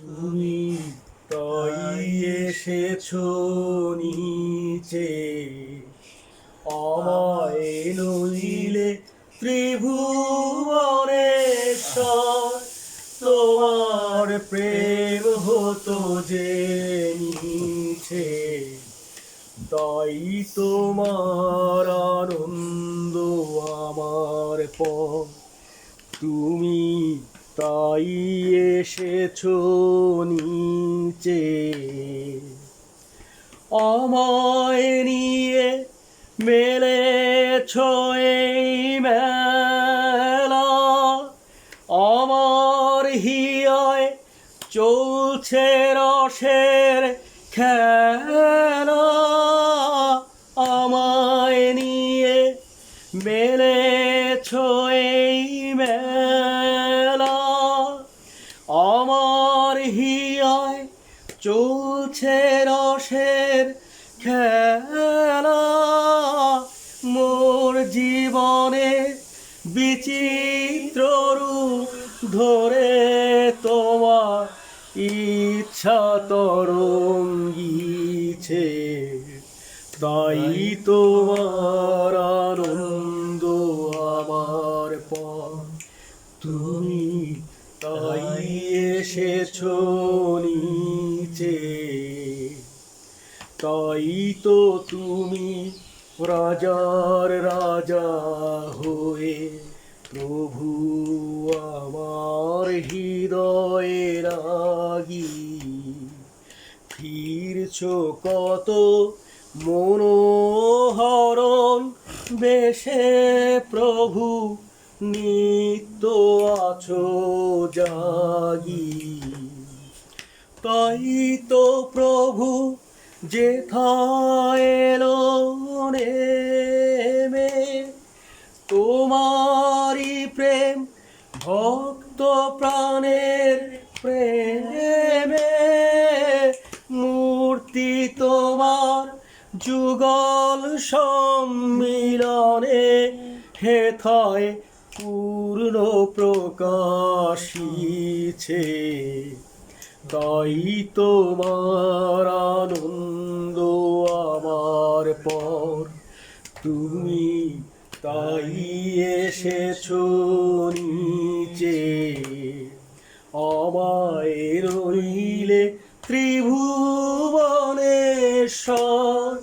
তুমি তাই এসেছ নিচে। আমায় নইলে ত্রিভুবনেশ্বর। তোমার প্রেম হতো যে নিচে। তাই তোমার আনন্দ আমার পর। তুমি তাই এসেছ নিচে। আমায় নিয়ে মেলেছ এই মেলা। আমার হিয়ায় চলছে রসের খেলা। আমায় নিয়ে মেলেছ এই মেলা। আমার হিয়ায় চলছে রসের খেলা। মোর জীবনে বিচিত্র রূপ ধরে তোমার ইচ্ছা তরঙ্গিছে। তাই তোমার আনন্দ আমার পর। তুমি তাই এসেছ নিচে। তাই তো তুমি রাজার রাজা হয়ে প্রভু আমার হৃদয়ে রাগী। ফিরছ কত মনোহরণ বেশে প্রভু নিত্য আছো জাগি। তাই তো প্রভু যেথায় এলো নেমে, তোমারই প্রেম ভক্ত প্রাণের প্রেমে। মূর্তি তোমার যুগল সম্মিলনে হেথায় পূর্ণ প্রকাশিছে। তাই তোমার আনন্দ আমার পর। তুমি তাই এসেছ নিচে। আমায় রইলে ত্রিভুবনেশ্বর।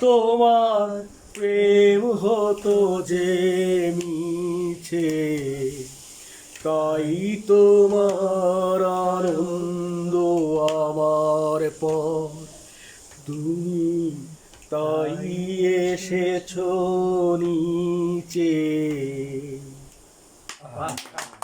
তোমার প্রেম হতো যে মিছে তাই তোমার আনন্দ আমার পর তুমি তাই এসেছ নিচে।